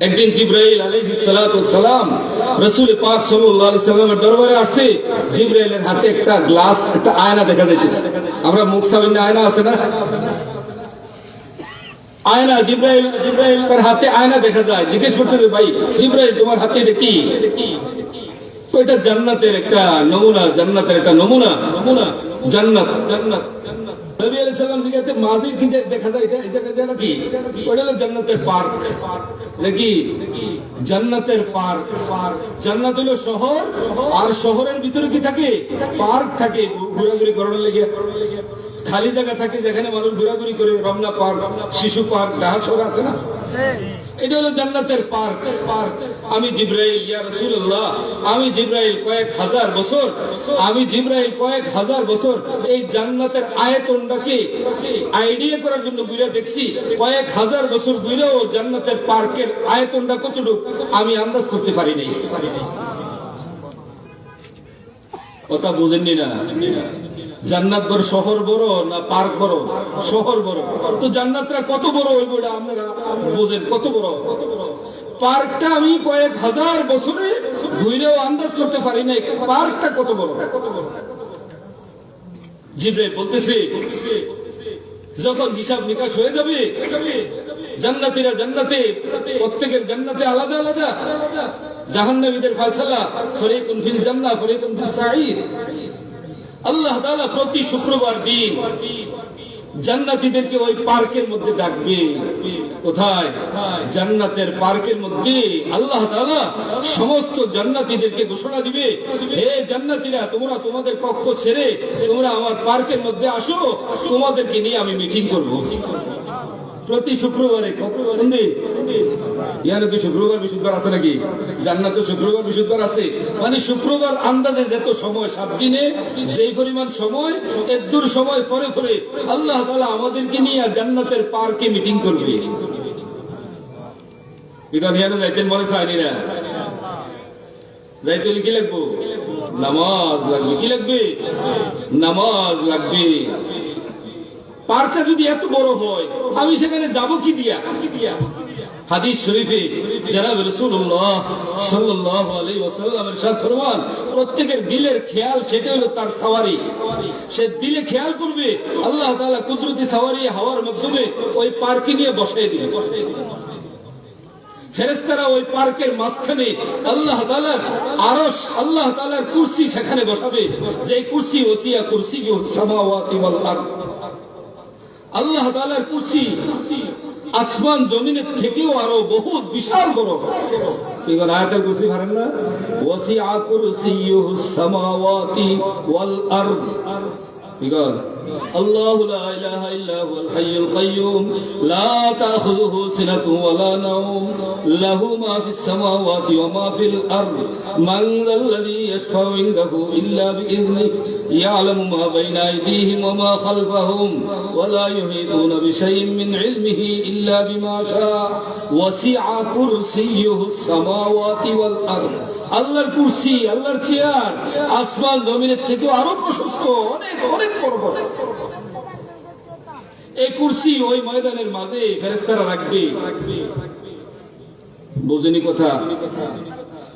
একদিন জিব্রাইল আলাইহিস সালাতু সালাম রাসূল পাক সাল্লাল্লাহু আলাইহি সাল্লামের দরবারে আসছে। জিব্রাইলের হাতে একটা গ্লাস, একটা আয়না দেখা যাইতেছে। আমরা মুখ সামনে আয়না আছে না? আয়না, জিব্রাইল জিব্রাইল তার হাতে আয়না দেখা যায়। জিজ্ঞেস করতেছে ভাই, জিব্রাইল, তোমার হাতে এটা কি? তো এটা জান্নাতের একটা নমুনা, জান্নাতের একটা নমুনা নমুনা। জান্নাত জান্নাত নবী আলাইহিস সালাম জিজ্ঞাসা মাঝে কি দেখা যায় এটা এটা এটা কি? ওটা হলো জান্নাতের পার্ক। নাকি জান্নাতের পার্ক। পার্ক জান্নাত হলো শহর আর শহরের ভিতরে কি থাকে? পার্ক থাকে ঘোরাঘুরি করার লেগে। খালি জায়গা থাকে যেখানে মানুষ ঘোরাঘুরি করে রমনা পার্ক শিশু পার্ক ডাহা শহর আছে না? এটা হলো জান্নাতের পার্ক পার্ক। আমি জিব্রাইল, ইয়া রাসূলুল্লাহ, আমি জিব্রাইল কয়েক হাজার বছর, আমি জিব্রাইল কয়েক হাজার বছর এই জান্নাতের আয়তনটাকে আইডিয়া করার জন্য ঘুরে দেখছি, কয়েক হাজার বছর ঘুরেও জান্নাতের পার্কের আয়তনটা কতটুকু, আমি আন্দাজ করতে পারি নাই। কথা বুঝেননি না? জান্নাত বড়, শহর বড় না পার্ক বড়? শহর বড়। তো জান্নাতটা কত বড় ওই বইটা আপনারা বোঝেন কত বড় কত বড়? পার্কটা আমি কয়েক হাজার বছরে ঘুরেও আন্দাজ করতে পারি নাই, পার্কটা কত বড়? কত বড় বলতেছে, যখন হিসাব নিকাশ হয়ে যাবে, জান্নাতীরা জান্নাতে, প্রত্যেকের জান্নাতে আলাদা আলাদা। জাহান্নামীদের ফয়সালা, ফরিকুন ফিল জান্নাহ, ফরিকুন ফিস সাঈদ। আল্লাহ তাআলা প্রতি শুক্রবার দিন জান্নাতীদেরকে ওই পার্কের মধ্যে ডাকবে। কোথায়? জান্নাতের পার্কের মধ্যে আল্লাহ সমস্ত জান্নাতিদেরকে ঘোষণা দিবে, হে জান্নাতীরা, তোমরা তোমাদের কক্ষ ছেড়ে তোমরা আমার পার্কের মধ্যে আসো, তোমাদেরকে নিয়ে আমি মিটিং করব। প্রতি শুক্রবারে কোন দিন? ইয়ার কি শুক্রবার বিশুদ্ধবার আছে নাকি? জান্নাতে শুক্রবার বিশুদ্ধবার আছে। মানে শুক্রবার আন্দাজে যত সময়, সাত দিনে যেই পরিমাণ সময়, এর দূর সময়, পরে পরে আল্লাহ তাআলা আমাদেরকে নিয়ে জান্নাতের পার্কে মিটিং করবে। বিধান ইয়ানো যাইতেন মনে চায়নি না যাইতে কি লাগবো? নামাজ লাগবে। কি লাগবে? নামাজ লাগবে। পার্কটা যদি এত বড় হয়, আমি সেখানে যাব কি দিয়া? কি দিয়া আল্লাহ ফেরেস্তারা ওই পার্কের মাঝখানে আল্লাহ আরস আল্লাহ কুর্সি সেখানে বসাবে। যে কুর্সি, ওসিয়া কুর্সি, সামাওয়াতি ওয়াল আল্লাহ তালার কুর্সি আসমান জমিনের থেকেও আরো বহুত বিশাল বড় এবার আয়াতের কুর্সি পারেন না ওয়াসিআ কুরসিয়ুহু সামাওয়াতি ওয়াল আরদ ঠিক আছে الله لا إله إلا هو الحي القيوم لا تأخذه سنة ولا نوم له ما في السماوات وما في الأرض من ذا الذي يشفع عنده إلا بإذنه يعلم ما بين أيديهم وما خلفهم ولا يحيطون بشيء من علمه إلا بما شاء وسع كرسيه السماوات والأرض আল্লাহর কুর্সি আল্লাহর চেয়ার আসমান জমিনের থেকে আরো প্রশস্ত অনেক অনেক বড় বড় এই কুর্সি ওই ময়দানের মাঝে ফেরেস্তারা রাখবে বোঝেনি কথা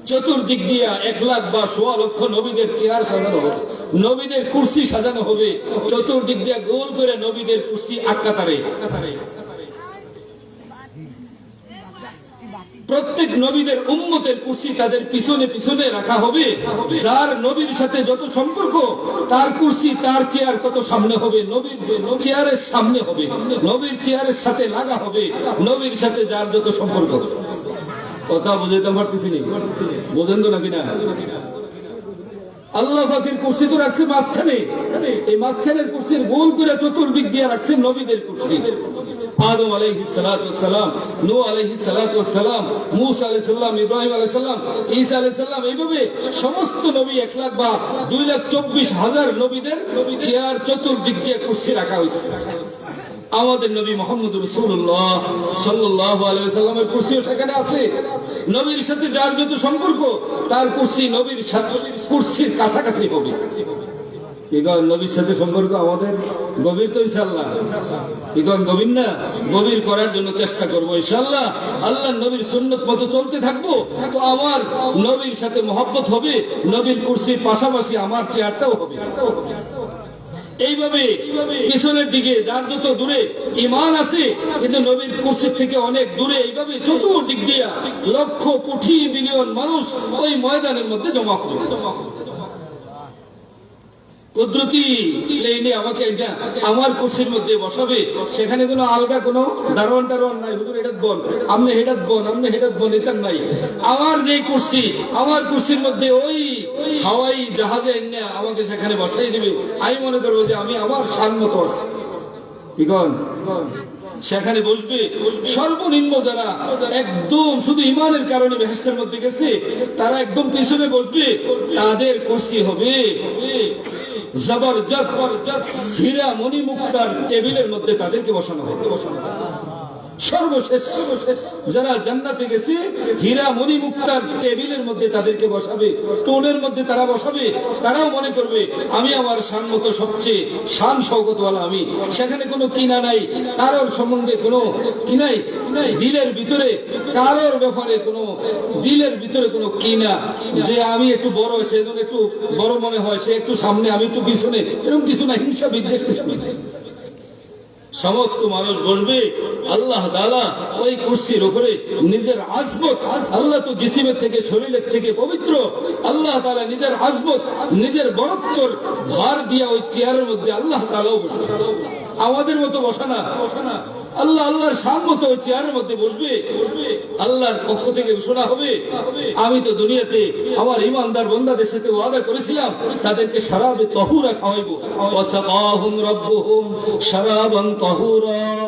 চতুর্দিক দিয়া এক লাখ বা সোয়া লক্ষ নবীদের চেয়ার সাজানো হবে নবীদের কুর্সি সাজানো হবে। চতুর্দিক দিয়া গোল করে নবীদের কুর্সি আটকাতারে। প্রত্যেক নবীদের উম্মতের কুর্সি তাদের পিছনে পিছনে রাখা হবে। যার নবীর সাথে যত সম্পর্ক, তার কুর্সি, তার চেয়ার তত সামনে হবে। নবীর চেয়ারের সামনে হবে। নবীর চেয়ারের সাথে লাগা হবে। নবীর সাথে যার যত সম্পর্ক। কথা বুঝাইতে পারতেছি নি? বোঝেন তো নাকি না? আল্লাহ পাকের কুর্সি তো রাখছে মাঝখানে। এই মাঝখানের কুর্সির গোল করে চতুর্দিক দিয়ে রাখছে নবীদের কুর্সি। আদম সালাতু সালাম নু সালাতু সালাম মুসা ইব্রাহিম ঈসা এইভাবে সমস্ত নবী এক লাখ বা দুই লাখ চব্বিশ হাজার নবীদের চেয়ার চতুর্দিক দিয়ে কুর্সি রাখা হয়েছে। আমাদের নবী মোহাম্মদ রসুল্লাহ সাল্লাহ কুর্সিও সেখানে আছে। নবীর সাথে যার যত সম্পর্ক, তার কুর্সি নবীর কুর্সির কাছাকাছি হবে। নবীর সাথে সম্পর্ক আমাদের গভীর তো ইনশাল্লাহ ইগন গভীর না? গভীর করার জন্য চেষ্টা করব ইনশাল্লাহ আল্লাহ নবীর সুন্নত মতো চলতে থাকব, তো আমার নবীর সাথে মহব্বত হবে, নবীর কুর্সির পাশাপাশি আমার চেয়ারটাও হবে। এইভাবে পিছনের দিকে, যার যত দূরে ইমান আছে, কিন্তু নবীর কুর্সির থেকে অনেক দূরে, এইভাবে চতুর্দিক দিয়া লক্ষ কোটি মিলিয়ন মানুষ ওই ময়দানের মধ্যে জমা হবে কুদরতি লেনে আমাকে এটা আমার কুর্সির মধ্যে বসাবে, সেখানে কোনো আলগা কোনো দারোয়ান টারোয়ান নাই। হুজুর বল আমনে হেডাত বল আমনে হেডাত বল এটা নাই। আমার যে কুর্সি, আমার কুর্সির মধ্যে ওই হাওয়াই জাহাজে এনে আমাকে সেখানে বসাই দিবে। আমি মনে করব যে আমি আমার সান মতো আছি। সেখানে বসবে। সর্বনিম্ন যারা একদম শুধু ইমানের কারণে বেহেস্তের মধ্যে গেছে, তারা একদম পিছনে বসবে। তাদের কুর্সি হবে। জবরদস্ত হীরা মণি মুক্তার টেবিলের মধ্যে তাদেরকে বসানো হবে বসানো হবে। সর্বশেষ যারা জান্নাতে গেছে, হীরা মুক্তার টেবিলের মধ্যে তাদেরকে বসাবে টোনের মধ্যে তারা বসাবে, তারাও মনে করবে, আমি আমার মতো সবচেয়ে সৌগতওয়ালা আমি। সেখানে কোনো কিনা নাই, কারোর সম্বন্ধে কোনো কিনাই দিলের ভিতরে, কারোর ব্যাপারে কোনো, দিলের ভিতরে কোনো কিনা। যে আমি একটু বড় সেজন্য একটু বড় মনে হয়, সে একটু সামনে, আমি একটু পিছনে, এরকম কিছু না হিংসা বিদ্বেষ কিছু সমস্ত মানুষ বসবে, আল্লাহ দালা ওই কুর্সির উপরে নিজের আসবত আল্লাহ তো জিসিমের থেকে, শরীরের থেকে পবিত্র। আল্লাহ তালা নিজের আসবত নিজের বরত্বর ভার দিয়া ওই চেয়ারের মধ্যে আল্লাহ তালাও বসবে। আমাদের মতো বসানা বসানা আল্লাহ আল্লাহর সম্মত মতো চেয়ারের মধ্যে বসবে। আল্লাহর পক্ষ থেকে ঘোষণা হবে। আমি তো দুনিয়াতে আমার ইমানদার বন্দাদের সাথে ওয়াদা করেছিলাম, তাদেরকে সারাবে তহুরা খাওয়াইবো। সারাবন তহুরা।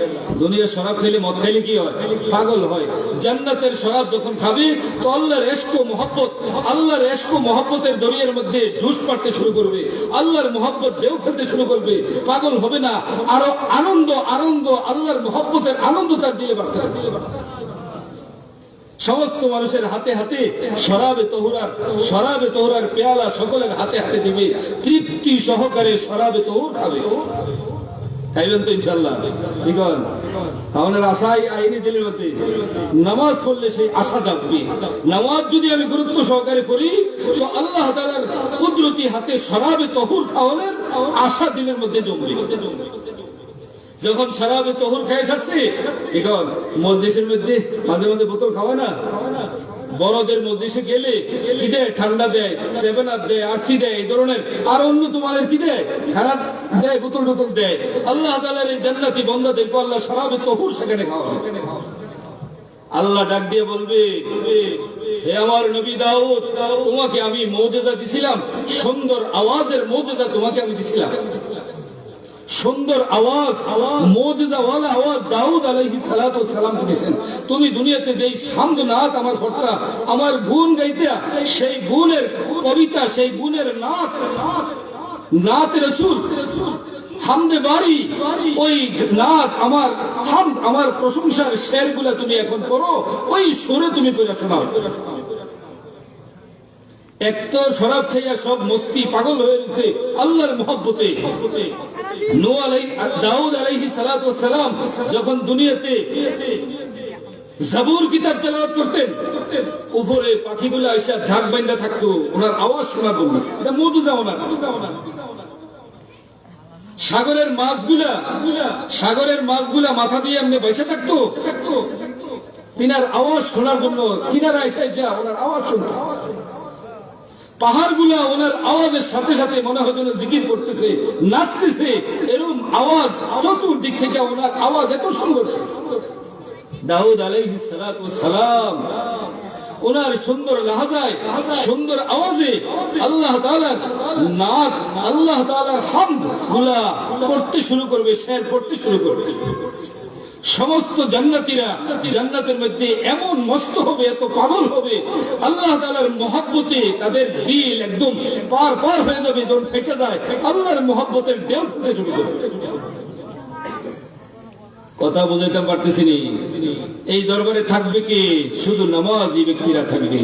দুনিয়ার শরাব খেলে, মদ খেলে কি হয়? পাগল হয়। জান্নাতের শরাব যখন খাবে, তো আল্লাহর এসকো মহব্বত, আল্লাহর এসকো মহব্বতের দরিয়ার মধ্যে ঝুস মারতে শুরু করবে। আল্লাহর মহব্বত ঢেউ খেলতে শুরু করবে। পাগল হবে না। আরও আনন্দ আনন্দ, আল্লাহর মহব্বতের আনন্দ তার দিলে বাড়তে। সমস্ত মানুষের হাতে হাতে শরাবে তহুরার শরাবে তহুরার পেয়ালা সকলের হাতে হাতে দিবে। তৃপ্তি সহকারে শরাবে তহুর খাবে। খাইবেন তো ইনশাল্লাহ ঠিক? আমাদের আশাই আইনি দিলের মধ্যে নামাজ পড়লে সেই আশা থাকবে নামাজ যদি আমি গুরুত্ব সহকারে করি, তো আল্লাহ তালার কুদরতি হাতে শরাবে তহুর খাওয়ালের আশা দিনের মধ্যে জমবে। যখন শরাবে তহুর খেয়ে যাচ্ছে এখন মসজিদের মধ্যে মাঝে মাঝে বোতল খাওয়া না? বড়দের মসজিদে গেলে কি দেয়? ঠান্ডা দেয় সেভেন আপ দেয় আরসি দেয়, এই ধরনের। আর অন্য তোমাদের কি দেয়? খারাপ দেয় বোতল টোতল দেয়। আল্লাহ তাআলার এই জান্নাতি বন্দাদেরকে আল্লাহ শরাবে তহুর সেখানে খাওয়া। আল্লাহ ডাক দিয়ে বলবে, হে আমার নবী দাউদ, তোমাকে আমি মৌজেজা দিছিলাম, সুন্দর আওয়াজের মৌজেজা তোমাকে আমি দিছিলাম। সুন্দর আওয়াজ, মৌজেদাওয়ালা আওয়াজ দাউদ আলাইহি সালাতু সালাম দিয়েছেন। তুমি দুনিয়াতে যেই শান্ত নাত আমার ঘটনা আমার গুণ গাইতে, সেই গুণের কবিতা, সেই গুণের নাত নাত রসুল, হামদে বাড়ি ওই নাত আমার হাম আমার প্রশংসার শেরগুলা তুমি এখন করো ওই সুরে তুমি করে শোনাও। এক তো শরাব খাইয়া সব মস্তি পাগল হয়ে গেছে, আল্লাহর মহব্বতে। নো দাউদ আলাইহি সালাতু সালাম যখন দুনিয়াতে জাবুর কিতাব তেলাওয়াত করতেন, উপরে পাখিগুলো এসে ঝাঁক বাইন্দা থাকতো, ওনার আওয়াজ শোনার জন্য এটা মধুজা ওনার সাগরের মাছগুলা সাগরের মাছগুলা মাথা দিয়ে এমনি বসে থাকতো। তিনার আওয়াজ শোনার জন্য কিনারা এসে যা, ওনার আওয়াজ শুনতো। পাহাড়গুলা ওনার আওয়াজের সাথে সাথে মনে হয় যেন জিকির করতেছে, নাচতেছে। এরকম আওয়াজ চতুর্দিক থেকে ওনার আওয়াজ এত সুন্দর। দাউদ সালাতু সালাম ওনার সুন্দর লাহাজায়, সুন্দর আওয়াজে আল্লাহ তাআলার নাত আল্লাহ তাআলার হামদগুলা করতে শুরু করবে, শের করতে শুরু করবে। সমস্ত জান্নাতীরা জান্নাতের মধ্যে এমন মস্ত হবে, এত পাগল হবে। আল্লাহ তাআলার মহাব্বতে তাদের দিল একদম পার পার হয়ে যাবে, যখন ফেটে যায়, আল্লাহর মহাব্বতের ঢেউ খেতে শুরু কথা বুঝাইতে পারতেছি। এই দরবারে থাকবে কে? শুধু নামাজি ব্যক্তিরা থাকবে।